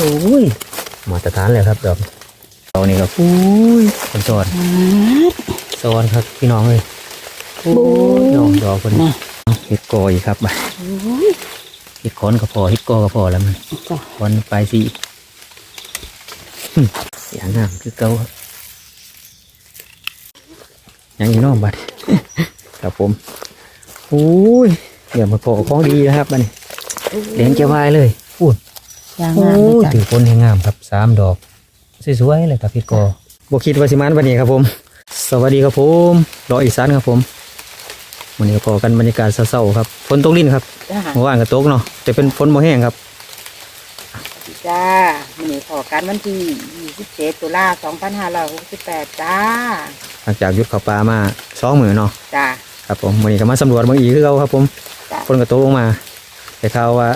อ้ยมาตรฐานเลยครับดอกดอกนี้ก็อุ้ยคนสอนสอนครับพี่น้องเลยโอ้ยดอกดอกคนนะเห็ดกออีกครับบ่ะโอ้ยเห็ดขอนก็พอเห็ดกอก็พอแล้วมันจ้ะขอนปลายสีหึเสียงน้ำคือเก่าครับยังอีกเน้องบัดครับผมโอ้ยเดี๋ยวมาพอของดีนะครับบัดนี้เลี้ยงเจ้าวายเลยพูด ยางโอ้งามเลยยจ้ะถือคนให้งามครับสามดอกสวยๆเลยครับพี่กอบคิดว่าสิมานวันนี้ครับผม สวัสดีครับผมรออีสานครับผมวันนี้ก็พอกันบรรยากาศเศร้าๆครับฝนตกลิ้นครับจ้าเมื่อวานก็ตกเนาะแต่เป็นฝนบ่แห้งครับจ้ามันนี้ขอกันวันที่27ตุลา2568จ้าหลังจากหยุดเข้าป่ามาสองมือเนาะจ้าครับผมวันนี้ก็มาสำรวจเมืองอีกคือเขาครับผมจ้ะฝนก็ตกลงมา แต่ข่าวว่า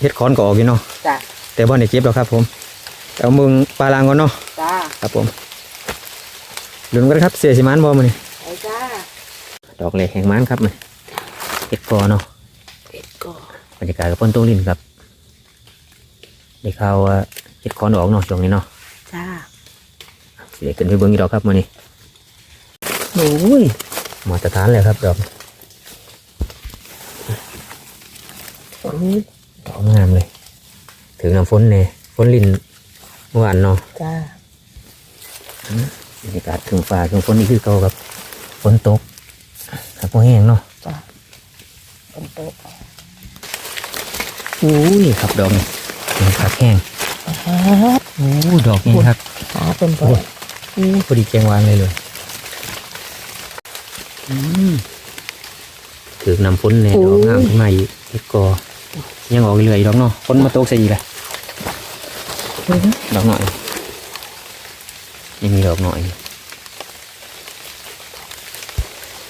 เฮ็ดคอนก็ออกอยู่เนาะจ้า แต่บ่ได้เก็บหรอกครับผมเอามึงปลาลางก่อนเนาะจ้าครับผมลุ้นกันครับเสียสิมานบ่มื้อนี้ไปจ้าดอกเล็กแห่งมันครับมันเฮ็ดกอเนาะเป็ดก็บรรยากาศกับฝนตกลิ้นครับได้ข่าวว่าเฮ็ดคอนออกเนาะช่วงนี้เนาะจ้าสิได้ขึ้นไปเบิ่งอีกดอกครับมื้อนี้โอ้ยมาตรฐานเลยครับดอกโอ้ยดอกงามเลย ถึงน้ำฝนเนี่ยฝนลิ้นเมื่อวานเนาะจ้าบรรยากาศถึงฟ้าถึงฝนนี่คือเก่าครับฝนตกครับพอแห้งเนาะจ้าเป็นโต๊ะอุ้ยครับดอกนี่เป็นผักแห้งครับโอ้ยดอกนี่ครับขาเป็นโต๊ะอู้พอดีแกงวางเลยเลยอืมถึงน้ำฝนเนี่ยดอกงามขึ้นมาอีกเฮ็ดกอ ยังออกเรื่อยๆดอกเนาะฝนมาตกใส่อีกเลยดอกหน่อยยังมีดอกหน่อยอยู่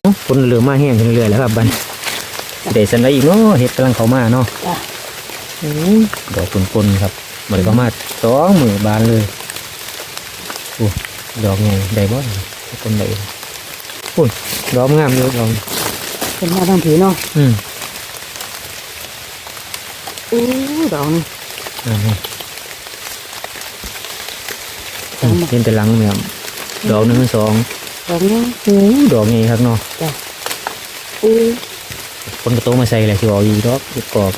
เอ้าฝนเริ่มมาแห้งขึ้นเรื่อยๆแล้วครับบันเดซันได้อีกเนาะเห็ดกำลังเข้ามาเนาะจ้าโอ้ยดอกปนๆครับมันก็มาสองมือบานเลยโอ้ดอกไงได้บ่คนได้โอ้ยดอกงามเลยดอกเป็นมาทางผีเนาะอืมโอ้ยดอกนี่งามเลยอืมเห็นแต่หลังแม่มดอกหนึ่งสองดอกนี้โอ้ยดอกไงครับเนาะโอ้ยคนกระโตมาใส่เลยสิบอกอีกดอกอีกกอก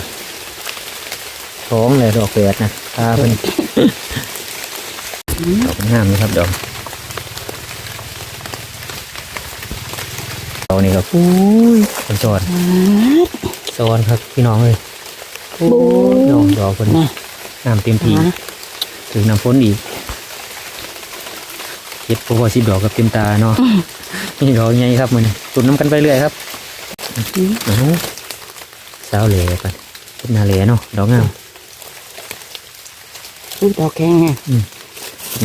ท้องเลยดอกแฝดนะตาเป็นดอกงามเลยครับดอกดอกนี้ก็อุ้ยคนจอดสวรรค์ครับพี่น้องเลย โอ้ยดอกดอกคนนะน้ำเต็มทีนะถึงน้ำฝนอีกเก็บพวกสิบดอกกับเต็มตาเนาะนี่ดอกใหญ่ครับมันตุนน้ำกันไปเรื่อยครับโอ้โหสาวเหล่กันเป็นนาเหล่เนาะดอกงามอุ้ยดอกแข็งไง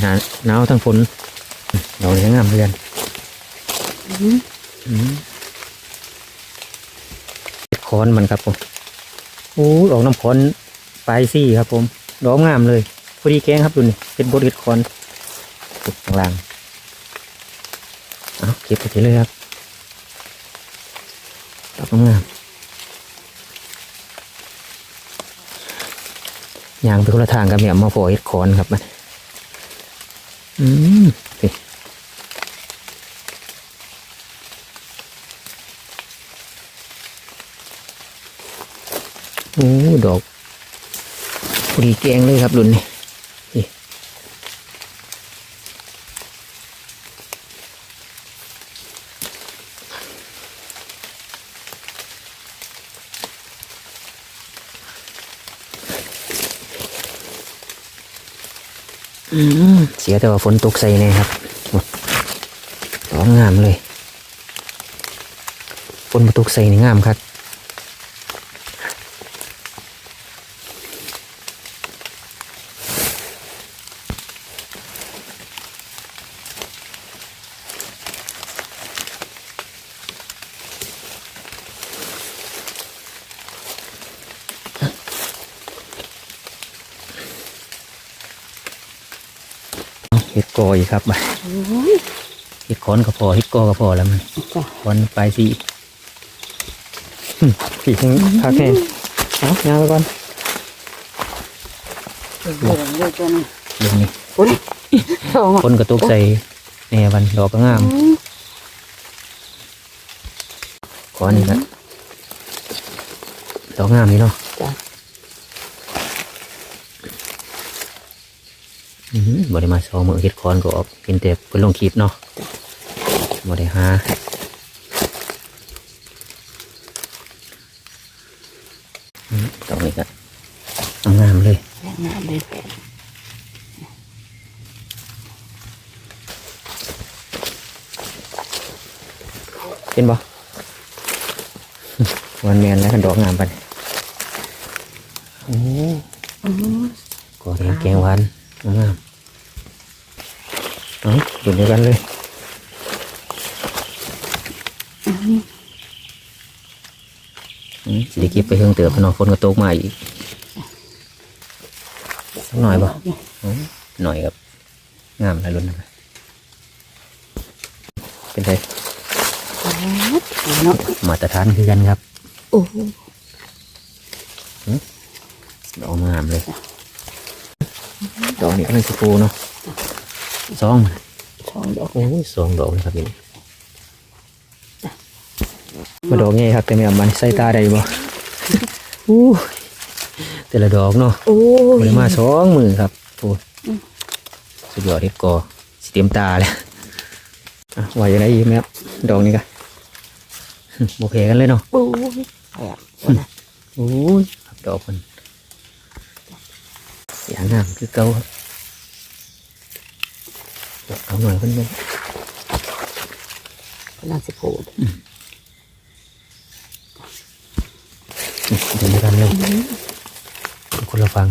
หนาหนาวทั้งฝนดอกนี้งามเพื่อนอืมอืมเห็ดคอนมันครับผม โอ้ออกน้ำคอนปลายซี่ครับผมดอกงามเลยพอดีแกงครับดูนี่เป็นบดเห็ดคอนตุกข้างล่างเอาเก็บไปเฉยเลยครับดอกงามยางไปคนละทางกับเนี่ยมาพอเห็ดคอนครับมันอืม โอ้ดอกพอดีแกงเลยครับรุ่นนี้นี่อืมเสียแต่ว่าฝนตกใส่แน่ครับโอ้อกงามเลย ฝนมาตกใส่นี่งามครับ ออีกครับบ่ะโอ้ยเห็ดคอนก็พอเห็ดกอก็พอแล้วมันจ้าคอนปลายสีหึสีแห้งคักแห้งเอายางไปก่อนเหลืองเลยตัวนี้เรื่องนี้อุ้ยสองคนกระตุกใส่แหน่วันดอกก็งามขออันนี้ครับดอกงามนี่เนาะ จ้ะ อืม บ่ได้มาซอมือเฮ็ดคอนก็ออกเป็นแต่เพิ่นลงคลิปเนาะบ่ได้หาอืมดอกนี้ก็งามๆเลยงามเลยเห็นบ่วันแมนแล้วกันดอกงามไปโอ้อืมก่อเห็นแกงหวาน งามเอ้าดูเดียวกันเลยอืมสิได้เก็บไปเพิ่งเติบพนอฝนก็ตกมาอีกสักหน่อยบ่อืมหน่อยครับงามหลายรุ่นนะเป็นไงเนาะมาตรฐานคือกันครับโอ้โหดอกงามเลย ดอกนี้ก็เป็นสกูเนาะสองสองดอกโอ้ยสองดอกเลยครับนี่มาดอกไงครับแต่ไม่เอามันใส่ตาได้บ่อู้แต่ละดอกเนาะโอ้บริมาสองมือครับโอ้ยสุดยอดเฮ็ดกอสิเต็มตาเลยอะว่าอย่างไรอีกไหมครับดอกนี้กันโอเคกันเลยเนาะโอ้ยแอบโอ้ยครับดอกมัน เสียงงามคือเก่าครับเอาหน่อยเพิ่นเลยกำลังสิพูดเดี๋ยวกันเลยคนละฟัง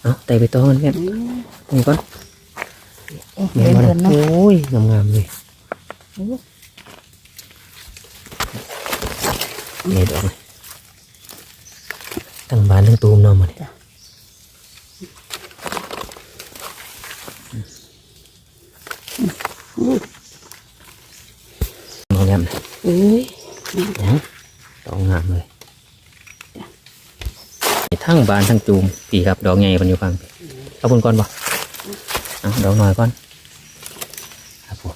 เอาไต่ไปต่อกันแม่นี่ก่อนเดินมาเดินโอเนาะ้ยงามๆเลยนี่ดอกนี่ ตั้งบานตั้งตูมเนาะมันมองแย้มนะเอ้ยดอกงามเลยทั้งบานทั้งจูมปีครับ ดอกใหญ่มันอยู่ฟังพี่เอาปูนก่อนบ่เอาดอกหน่อยก่อนครับผม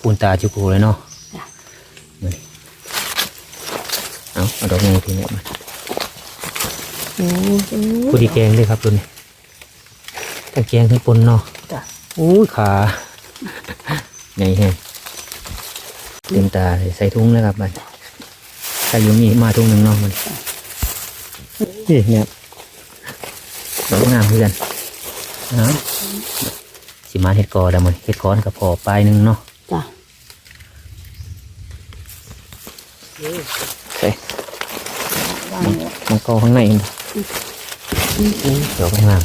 ปูนตาจูกูเลยเนาะนี่เอาเอาดอกใหญ่ทีนี้มาโอ้ย ผู้ดีแกงเลยครับตัวนี้ทั้งแกงทั้งปนเนาะจ้ะอู้ยขาใหญ่แฮงเต็มตาเลยใส่ถุงเลยครับมันใครอยู่มีมาถุงหนึ่งเนาะมันนี่เนี่ยดอกงามเพื่อนนะสิมาเห็ดกอแล้วมันเห็ดคอนกับพอปลายหนึ่งเนาะจ้ะใส่วางไว้มันกอข้างใน มันอู้ดอกงาม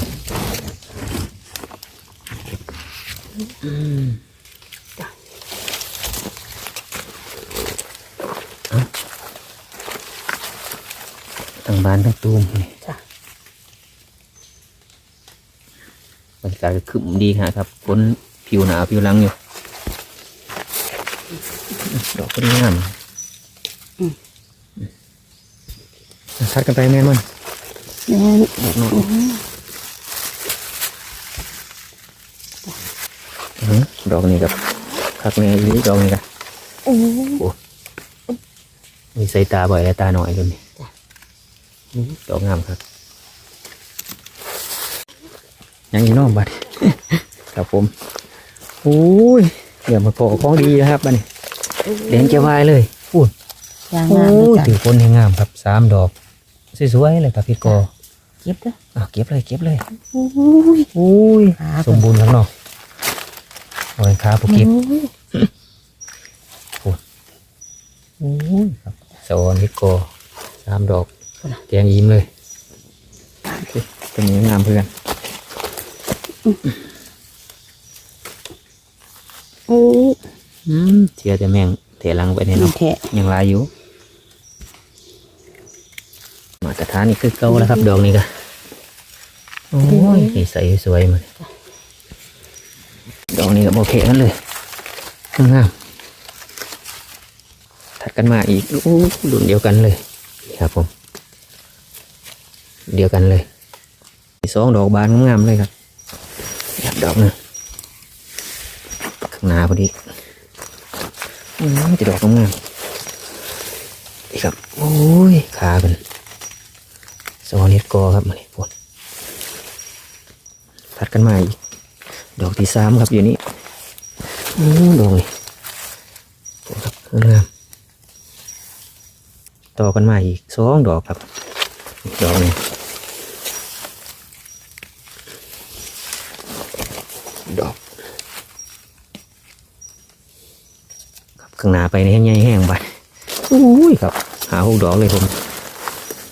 อืมเอาทั้งบานทั้งตูมนี่จ้ะบรรยากาศก็ขึ้นดีครับฝนผิวหนาผิวหลังอยู่ดอกก็ดีงามชัดกันไปแม่นมันแม่น ดอกน้อยอื้อหือดอกนี้กับคักแม่อีหลีดอกนี้กับโอ้ยมีสายตาบ่อยและตาหน่อยเลยนี่อื้อดอกงามครับยังอีกเน้องบัดครับผมโอ้ยเดี๋ยวมาพอของดีนะครับบัดนี้เด่นจะวายเลยพูดยางโอ้งามเลยยจ้ะถือคนให้งามครับสามดอกสวยๆเลยครับพี่กอเก็บเด้ออะเก็บเลยเก็บเลยโอ้ยโอ้ยขาสมบูรณ์ข้างนอกเอาไว้ขาผู้เก็บโอ้ยโอ้ยครับสอนพี่กอสามดอกแกงยิ้มเลยโอเคตัวนี้งามเพื่อนโอ้ยอืมเสียแต่แมงเทหลังไปเนี่ยนี่เนาะแท้ยังลายอยู่ มาตรฐานนี่คือเก่าแล้วครับ ดอกนี้ก็โอ้ยนี่ใสสวยมันดอกนี้ก็โอเคกันเลยงามถัดกันมาอีกโอ้รุ่นเดียวกันเลยครับผม เดียวกันเลยมีสองดอกบานงามๆเลยครับอยากดอกหนึงข้างหน้าพอดีอืมจะดอกงามๆนี่ครับ โอ้ยขาเป็นส องนิดกอครับมาเลยพวกถัดกันมาอีก ดอกที่สามครับอยู่นี่อืมดอกนี่โอ้ครับงามต่อกันมาอีกสองดอกครับ ดอกนึงดอกครับข้างหน้าไปในแห้งแห้งไปอุ้ยครับ หาหกดอกเลยผม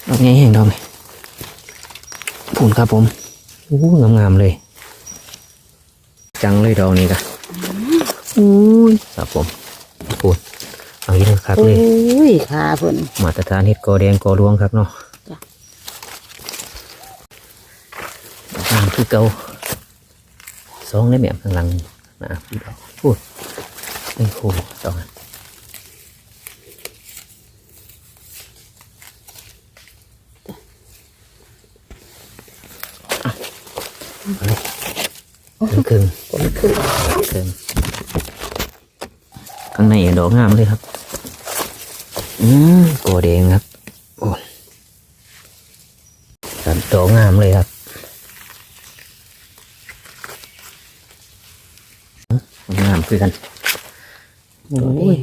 ดอกแห้งดอกนี่ พูนครับผมอู้งามๆเลย จังเลยดอกนี้กันอุ้ยครับผมพูนเอาอีกแล้วครับโอ้เลยยขาเพิ่นมาตรฐานเห็ดกอแดงกอรวงครับเนาะจ้ะงามคือเก่าสองได้แบบข้างหลังนะพี่ดอกพูดไม่คู่สองอัน เอาเลยครึ่งผมคือๆครึ่งข้างในดอกงามเลยครับ อืมกอแดงครับโอ้ครับดอกงามเลยครับงามคือกันโอ้ย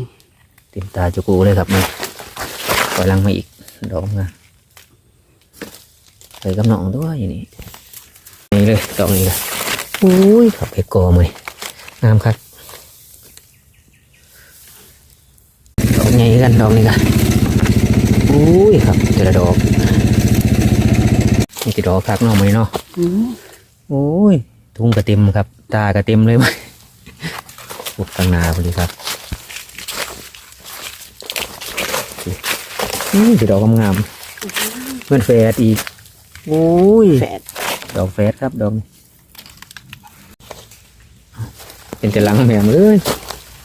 เต็มตาจุกูเลยครับมันปล่อยลังมาอีกดอกงามไปกับน้องด้วยอย่างนี้นี่ เลยดอกนี้เลยโอ้ยขับเพชรกอมาเลยงามครับดอกใหญ่กันดอกนี้กันโอ้ยครับแต่ละดอกนี่กี่ดอกครับน้องมาเนาะอืมโอ้ยทุ่งกระเต็มครับ ตากระเต็มเลยไหมปุดตั้งหนาพอดีครับนี่คือดอกงามๆเพื่อนแฟดอีกโอ้ยแฝด ดอกแฟดครับดอกนี้เป็นแต่หลังแหม่มเลย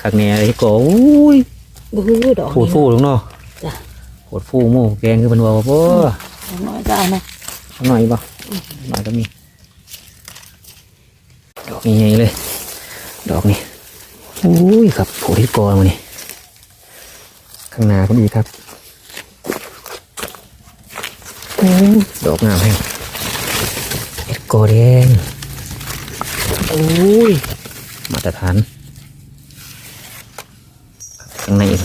ขักแหน่เลยโก้โอ้ยบูดอกฟูดฟูลงเนาะจ้ะฟูดฟูหมูแกงคือเป็นวัวบ่น้อยได้นะเอาหน่อยบ่หน่อยก็มี ดอกใหญ่ๆเลย ดอกนี้โอ้ยครับโผล่ที่กอมานี่ข้างหน้าก็ดีครับโอ้ยดอกงามแห้งเห็ด กอแดงโอ้ย มาตรฐานข้างในอีก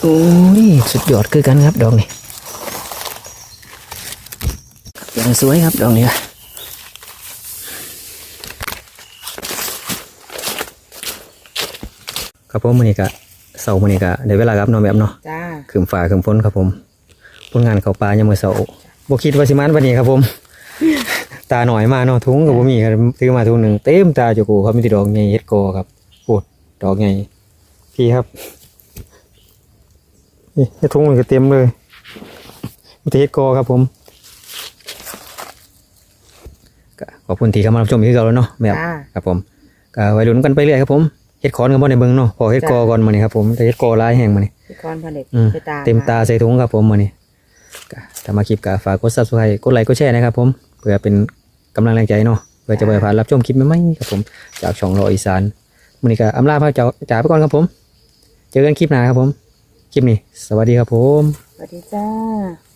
โอ้ย สุดยอดคือกันครับดอกนี้ยังสวยครับดอกนี้ครับผมมันนี้ก็เสาร์มันนี้ก็ได้เวลาครับเน้องแบบเนาะจ้าขืมฝ่าขืมฝนครับผมผลงานเขาปลายามมือเสาร์บ่คิดว่าสิมันวันนี้ครับผม ตาหน่อยมาเนาะทุงกับบ่มีครับซื้อมาทุงหนึ่งเต็มตาจุกูครับมีแต่ดอกใหญ่เฮ็ดโกครับโอ้ดอกใหญ่พี่ครับนี่เฮ็ดทุงมันก็เต็มเลยมีแต่เฮ็ดโกครับผมก็ขอบคุณที่เข้ามารับชมอีกครั้งแล้วเนาะแบบจ้า ครับผมก็ไว้ลุ้นกันไปเรื่อยครับผมเฮ็ดคอนกันบ่ในเบิ่งเนาะพอเฮ็ดกอก่อนมานี่ครับผมแต่เฮ็ดกอหลายแห่งมานี่ พี่กรณ์พันเด็กอืมไปตามเต็มตาใส่ถุงครับผมมานี่ก็ถ้ามาคลิปก็ฝากกด Subscribe กดไลค์กดแชร์นะครับผมเพื่อเป็น กำลังแรงใจเนาะเพื่อจะไปผ่านรับชมคลิปใหม่ๆครับผมจากช่องรออีสานมื้อนี้ก็อำลาพระเจ้าจ่าไปก่อนครับผม เจอกันคลิปหน้าครับผม คลิปนี้ สวัสดีครับผม สวัสดีจ้า